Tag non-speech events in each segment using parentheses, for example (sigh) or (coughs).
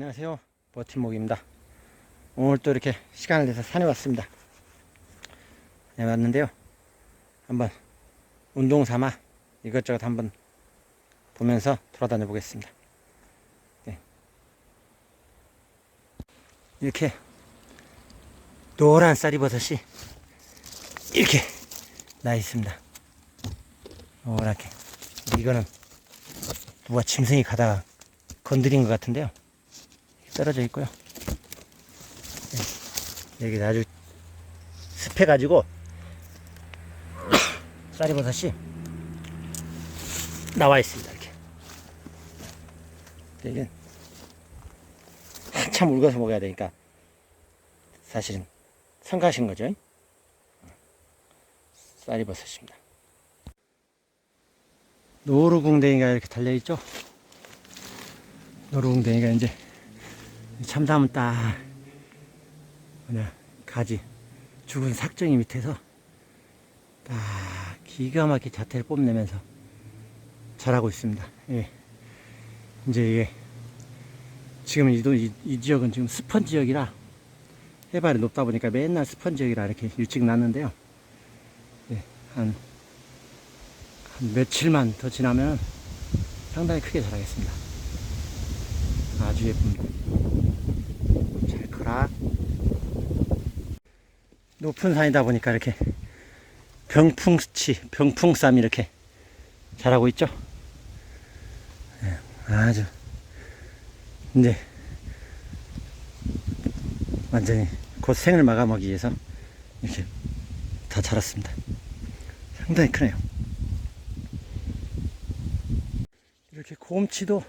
안녕하세요. 버팀목입니다. 오늘 또 이렇게 시간을 내서 산에 왔습니다. 네, 왔는데요. 한번 운동 삼아 이것저것 한번 보면서 돌아다녀 보겠습니다. 네. 이렇게 노란 쌀이버섯이 이렇게 나 있습니다. 노랗게. 이거는 누가 짐승이 가다가 건드린 것 같은데요 떨어져 있고요. 네, 여기 아주 습해가지고 (coughs) 쌀이버섯이 나와 있습니다. 이렇게. 이게 한참 울거서 먹어야 되니까 사실은 성가신 거죠. 쌀이버섯입니다. 노루궁뎅이가 이렇게 달려있죠. 노루궁뎅이가 이제 참담은 딱 뭐냐 가지 죽은 삭정이 밑에서 딱 기가 막히게 자태를 뽐내면서 자라고 있습니다. 예. 이제 이게 지금 이, 도- 이, 이 지역은 지금 습한 지역이라 해발이 높다 보니까 맨날 습한 지역이라 이렇게 일찍 났는데요. 예, 한, 한 며칠만 더 지나면 상당히 크게 자라겠습니다. 아주 예쁩니다. 잘 커라. 높은 산이다 보니까 이렇게 병풍치, 병풍쌈이 이렇게 자라고 있죠. 예, 아주 이제 완전히 곧 생을 마감하기 위해서 이렇게 다 자랐습니다. 상당히 크네요. 이렇게 곰치도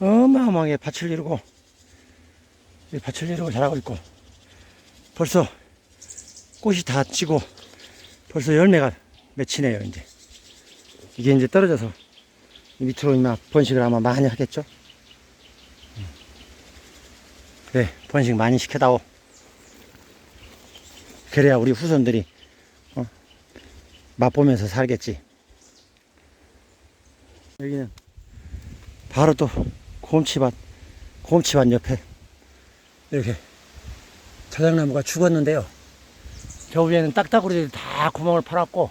어마어마하게 밭을 이루고 이 밭을 이루고 자라고 있고 벌써 꽃이 다 지고 벌써 열매가 맺히네요 이제. 이게 이제 떨어져서 이 밑으로 이마 번식을 아마 많이 하겠죠? 음. 그래 번식 많이 시켜다오. 그래야 우리 후손들이 어, 맛보면서 살겠지. 여기는 바로 또 곰치밭, 곰치밭 옆에 이렇게 자작나무가 죽었는데요. 저 위에는 딱따구리들이 다 구멍을 팔았고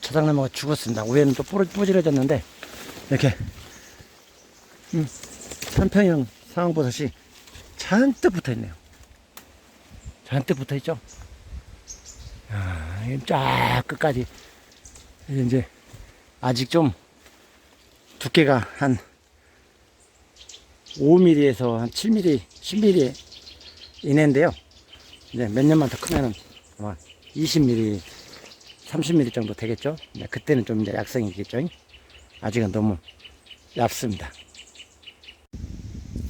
자작나무가 죽었습니다. 위에는 또 뿌질러졌는데 이렇게 음, 산평형 상황버섯이 잔뜩 붙어 있네요. 잔뜩 붙어 있죠. 야, 이쫙 끝까지 이제 아직 좀 두께가 한 5mm에서 한 7mm, 10mm 이내인데요. 이제 몇 년만 더 크면은 아마 20mm, 30mm 정도 되겠죠. 네, 그때는 좀 이제 약성이 있겠죠. 아직은 너무 얇습니다.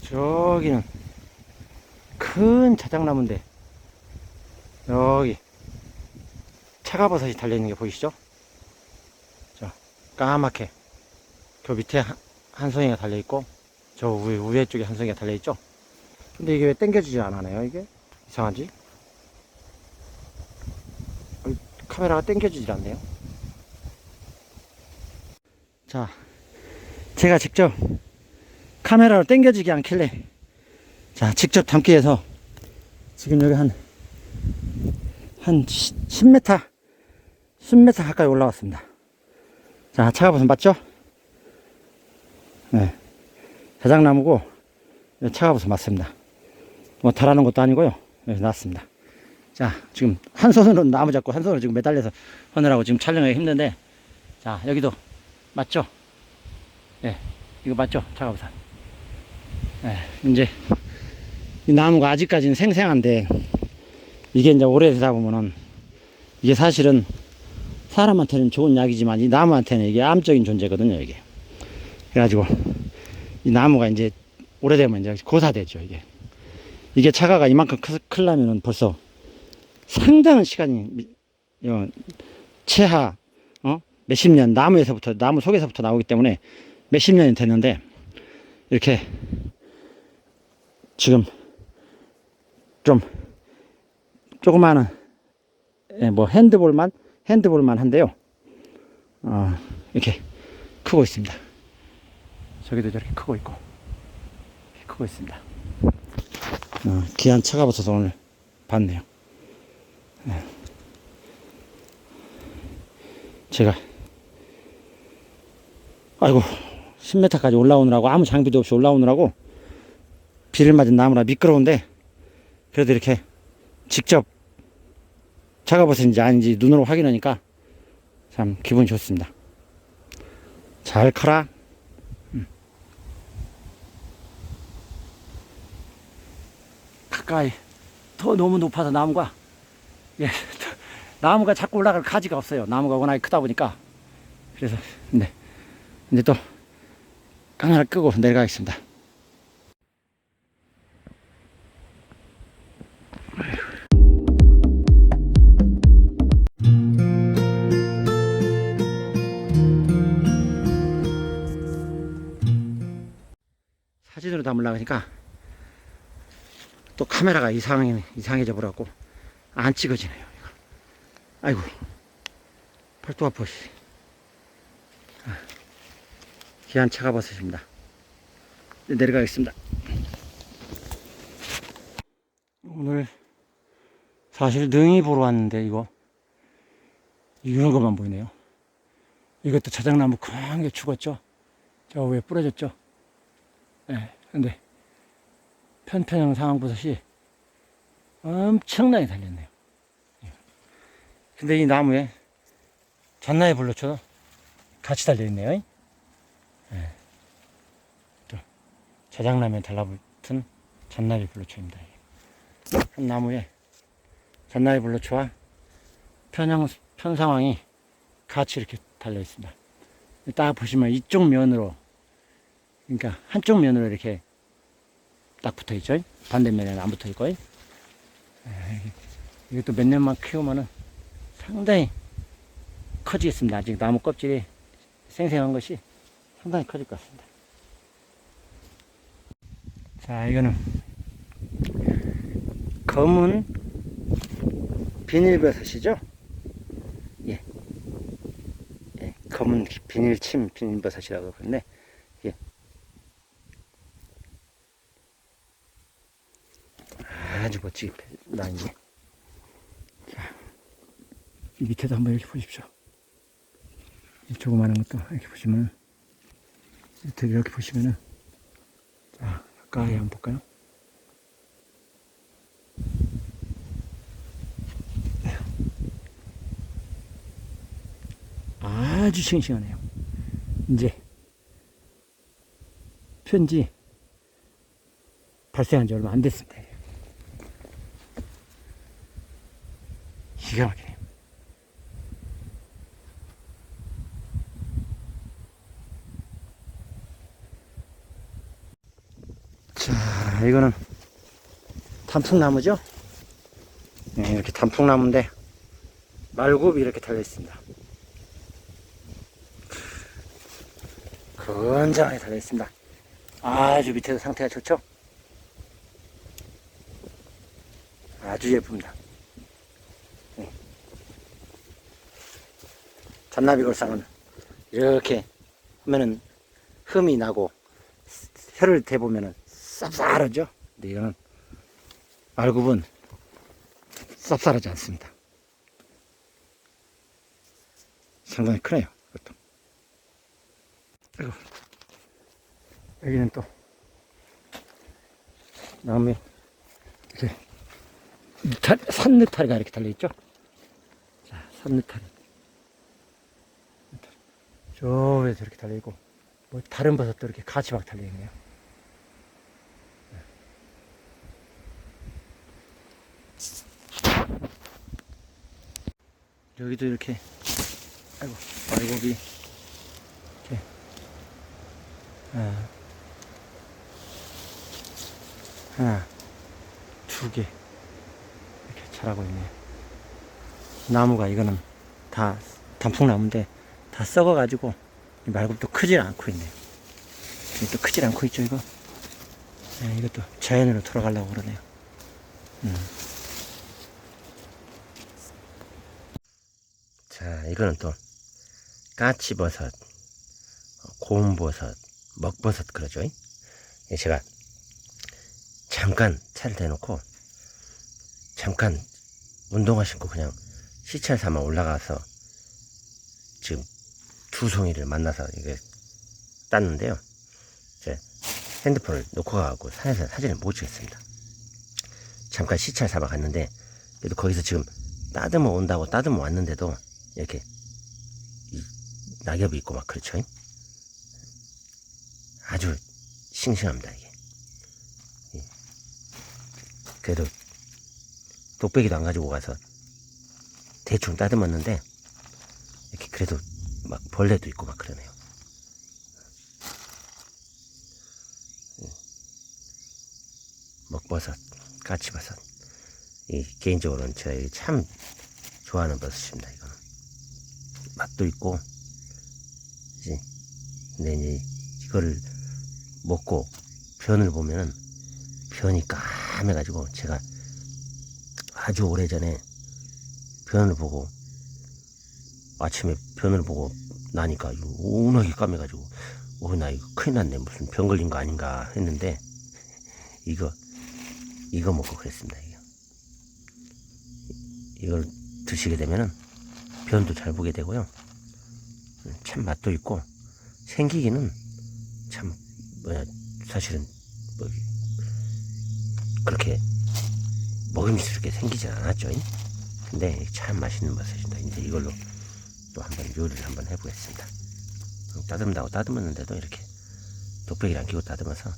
저기는 큰 자작나무인데 여기 차가버섯이 달려있는 게 보이시죠? 저 까맣게 그 밑에 한, 한 송이가 달려있고 저 위에, 위에 쪽에 한 송이가 달려있죠? 근데 이게 왜 당겨지지 않아요 이게? 이상하지? 어, 카메라가 당겨지질 않네요. 자 제가 직접 카메라로 당겨지지 않길래 자 직접 담기 위해서 지금 여기 한 한 10m 10m 가까이 올라왔습니다. 자 차가버섯 맞죠? 네. 자작나무고 차가버섯 맞습니다. 뭐 달아는 것도 아니고요. 네, 놨습니다. 자, 지금 한 손으로 나무 잡고 한 손으로 지금 매달려서 하느라고 지금 촬영하기 힘든데 자, 여기도 맞죠? 예, 이거 맞죠? 차가버섯. 예, 이제 이 나무가 아직까지는 생생한데 이게 이제 오래 되다 보면은 이게 사실은 사람한테는 좋은 약이지만 이 나무한테는 이게 암적인 존재거든요, 이게. 그래가지고 이 나무가 이제 오래되면 이제 고사되죠 이게 이게 차가가 이만큼 크, 크려면은 벌써 상당한 시간이 미- 어, 최하 어? 몇십 년 나무에서부터 나무 속에서부터 나오기 때문에 몇십 년이 됐는데 이렇게 지금 좀 조그마한 예, 뭐 핸드볼만 핸드볼만 한데요 어, 이렇게 크고 있습니다. 저기도 저렇게 크고 있고 크고 있습니다. 어, 귀한 차가버섯 오늘 봤네요. 네. 제가 아이고 10m까지 올라오느라고 아무 장비도 없이 올라오느라고 비를 맞은 나무라 미끄러운데 그래도 이렇게 직접 차가버섯인지 아닌지 눈으로 확인하니까 참 기분이 좋습니다. 잘 커라. 가까이 더 너무 높아서 나무가 예 (laughs) 나무가 자꾸 올라갈 가지가 없어요. 나무가 워낙에 크다 보니까 그래서 네 이제 또 카메라 끄고 내려가겠습니다. 사진으로 담으려고 하니까 또 카메라가 이상, 이상해져 버려갖고 안 찍어지네요. 아이고, 팔뚝 아파. 씨. 아, 귀한 차가 버섯입니다. 이제 내려가겠습니다. 오늘 사실 능이 보러 왔는데 이거 이런 것만 보이네요. 이것도 자작나무 큰게 죽었죠? 저 위에 부러졌죠? 예, 근데 편편형 상황버섯이 엄청나게 달렸네요. 예. 근데 이 나무에 잔나에 불러쳐 같이 달려있네요. 예. 또 자작나무에 달라붙은 잔나비 불로초입니다. 한 나무에 잔나비 불로초와 편형 편상황이 같이 이렇게 달려 있습니다. 딱 보시면 이쪽 면으로 그러니까 한쪽 면으로 이렇게 딱 붙어 있죠. 반대면에는 안 붙어 있고. 이것도 몇 년만 키우면은 상당히 커지겠습니다. 아직 나무 껍질이 생생한 것이 상당히 커질 것 같습니다. 자, 이거는 검은 비닐버섯이죠. 예. 예, 검은 비닐침 비닐버섯이라고 그러는데 멋지게 나인 게. 자, 이 밑에도 한번 이렇게 보십시오. 이 조그마한 것도 이렇게 보시면, 밑에 이렇게 보시면은, 자, 가까이 한번 볼까요? 아주 싱싱하네요. 이제, 편지 발생한 지 얼마 안 됐습니다. 기가 막히네요. 자, 이거는 단풍나무죠? 네, 이렇게 단풍나무인데 말굽이 이렇게 달려 있습니다. 건장하게 달려 있습니다. 아주 밑에도 상태가 좋죠? 아주 예쁩니다. 잔나비 골상은 이렇게 하면은 흠이 나고 혀를 대보면은 쌉쌀하죠. 근데 이거는 말굽은 쌉쌀하지 않습니다. 상당히 크네요. 이것도. 여기는 또 나무에 이렇게 산느타리가 이렇게 달려있죠. 자, 산느타리. 저 위에 저렇게 달려있고, 뭐 다른 버섯도 이렇게 같이 막 달려있네요. 여기도 이렇게, 아이고, 말고기, 이렇게, 하나, 하나, 두 개, 이렇게 자라고 있네요. 나무가 이거는 다 단풍나무인데, 다 썩어가지고 이 말굽도 크질 않고 있네요. 이것도 크질 않고 있죠, 이거. 네, 이것도 자연으로 돌아가려고 그러네요. 음. 자, 이거는 또 까치버섯, 고운버섯, 먹버섯 그러죠. 제가 잠깐 차를 대놓고 잠깐 운동화 신고 그냥 시찰 삼아 올라가서 두 송이를 만나서 이게 땄는데요. 제 핸드폰을 놓고 가고 산에서 사진을 못 찍겠습니다. 잠깐 시찰 삼아 갔는데 그래도 거기서 지금 따듬어 온다고 따듬어 왔는데도 이렇게 이 낙엽이 있고 막 그렇죠. 아주 싱싱합니다 이게. 예. 그래도 독배기도 안 가지고 가서 대충 따듬었는데 이렇게 그래도 막 벌레도 있고 막 그러네요. 음. 먹버섯, 까치버섯. 이 개인적으로는 제가 참 좋아하는 버섯입니다. 이거는 맛도 있고, 이제 근데 이제 이거를 먹고 변을 보면은 변이 까매가지고 제가 아주 오래 전에 변을 보고 아침에 변을 보고 나니까 이거 워낙에 까매가지고 어나 이거 큰일 났네 무슨 병 걸린 거 아닌가 했는데 이거 이거 먹고 그랬습니다 이거 이걸 드시게 되면은 변도 잘 보게 되고요 참 맛도 있고 생기기는 참 뭐야 사실은 뭐 그렇게 먹음직스럽게 생기진 않았죠. 근데 참 맛있는 버섯입니다. 이제 이걸로 또 한번 요리를 한번 해보겠습니다. 따듬다고 따듬었는데도 이렇게 독백이랑 끼고 따듬어서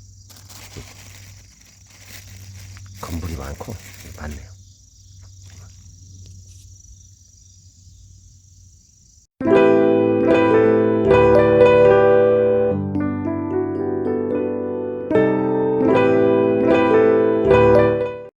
건물이 많고 많네요.